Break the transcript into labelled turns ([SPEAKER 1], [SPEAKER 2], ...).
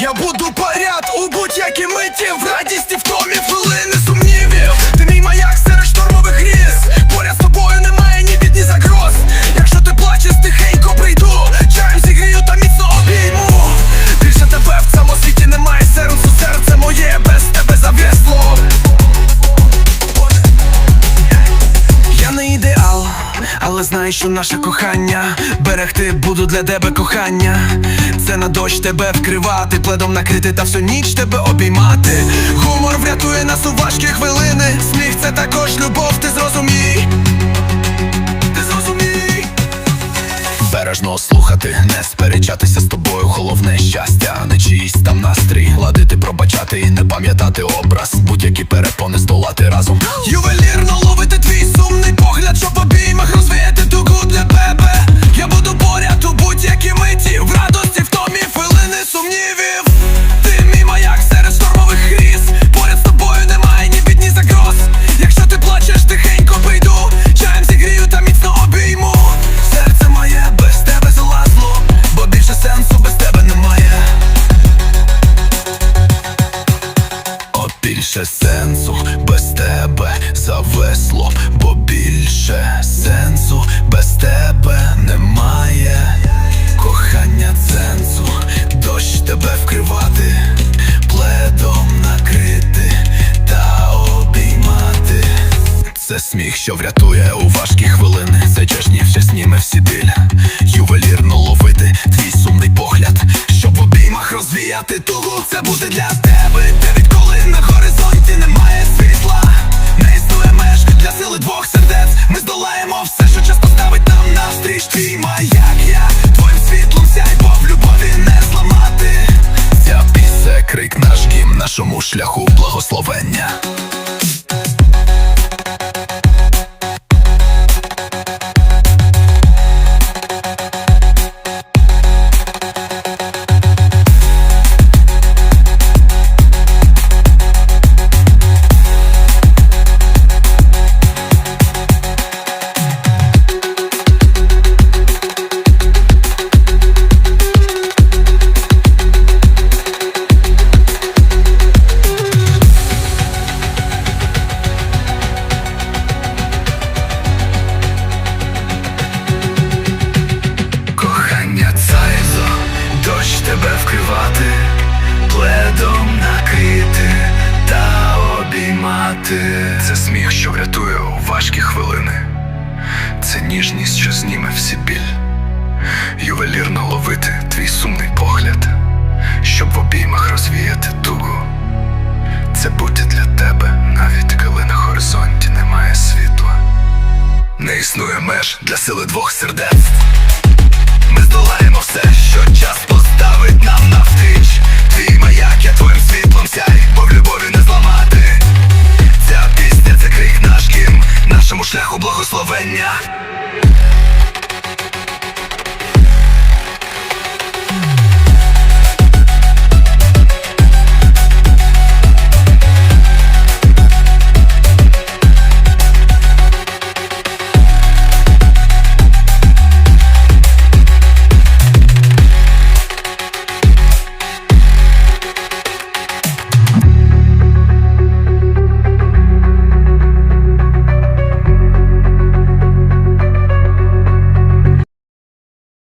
[SPEAKER 1] Я буду поряд у будь-якій миті В радісті, в що наше кохання. Берегти буду для тебе кохання. Це на дощ тебе вкривати, пледом накрити та всю ніч тебе обіймати. Гумор врятує нас у важкі хвилини. Сміх це також любов, ти зрозумій. Ти зрозумій. Бережно слухати, не сперечатися з тобою, головне щастя, не чиїсь там настрій, ладити, пробачати і не пам'ятати образ, будь-які перепони здолати разом. Ювелірно ловити твій сумний погляд, щоб обіймах розвіяти більше сенсу без тебе завесло, бо більше сенсу без тебе немає. Кохання сенсу, дощ тебе вкривати, пледом накрити та обіймати. Це сміх, що врятує у важкі хвилини. Це чешнів, що зніме всі біль. Кохання вкривати, пледом накрити та обіймати. Це сміх, що врятує у важкі хвилини. Це ніжність, що зніме всі біль. Ювелірно ловити твій сумний погляд, щоб в обіймах розвіяти тугу. Це буде для тебе, навіть коли на горизонті немає світла. Не існує меж для сили двох сердець.